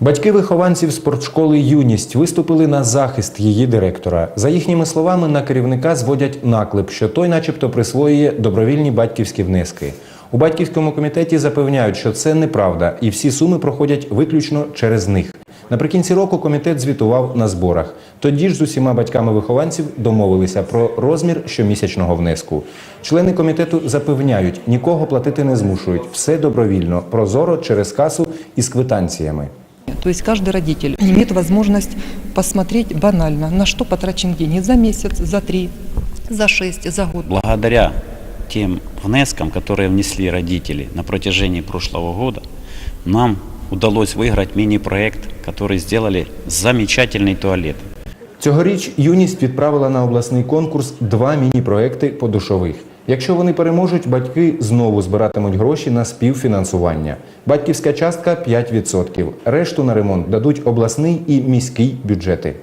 Батьки вихованців спортшколи Юність виступили на захист її директора. За їхніми словами, на керівника зводять наклеп, що той, начебто, присвоює добровільні батьківські внески. У батьківському комітеті запевняють, що це неправда, і всі суми проходять виключно через них. Наприкінці року комітет звітував на зборах. Тоді ж з усіма батьками вихованців домовилися про розмір щомісячного внеску. Члени комітету запевняють, нікого платити не змушують. Все добровільно, прозоро через касу із квитанціями. То есть каждый родитель имеет возможность посмотреть банально, на что потрачен деньги за месяц, за три, за шесть, за год. Благодаря тем внескам, которые внесли родители на протяжении прошлого года, нам удалось выиграть мини-проект, который сделали замечательный туалет. Цьогоріч юність відправила на обласний конкурс два міні-проекти подушових. Якщо вони переможуть, батьки знову збиратимуть гроші на співфінансування. Батьківська частка 5%. Решту на ремонт дадуть обласний і міський бюджети.